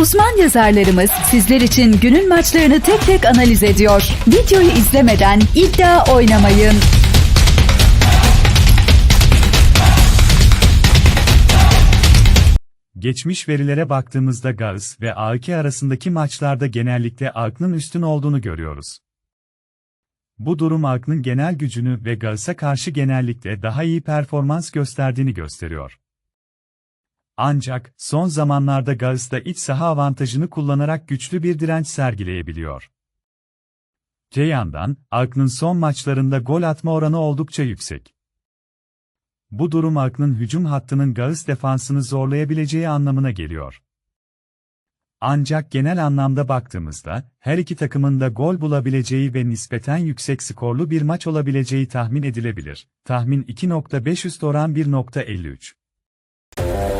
Uzman yazarlarımız sizler için günün maçlarını tek tek analiz ediyor. Videoyu izlemeden iddia oynamayın. Geçmiş verilere baktığımızda Gars ve A2 arasındaki maçlarda genellikle Ark'ın üstün olduğunu görüyoruz. Bu durum Ark'ın genel gücünü ve Gars'a karşı genellikle daha iyi performans gösterdiğini gösteriyor. Ancak, son zamanlarda Gars da iç saha avantajını kullanarak güçlü bir direnç sergileyebiliyor. Te yandan, Ark'ın son maçlarında gol atma oranı oldukça yüksek. Bu durum Ark'ın hücum hattının Gauss defansını zorlayabileceği anlamına geliyor. Ancak genel anlamda baktığımızda, her iki takımın da gol bulabileceği ve nispeten yüksek skorlu bir maç olabileceği tahmin edilebilir. Tahmin 2.5 üst oran 1.53.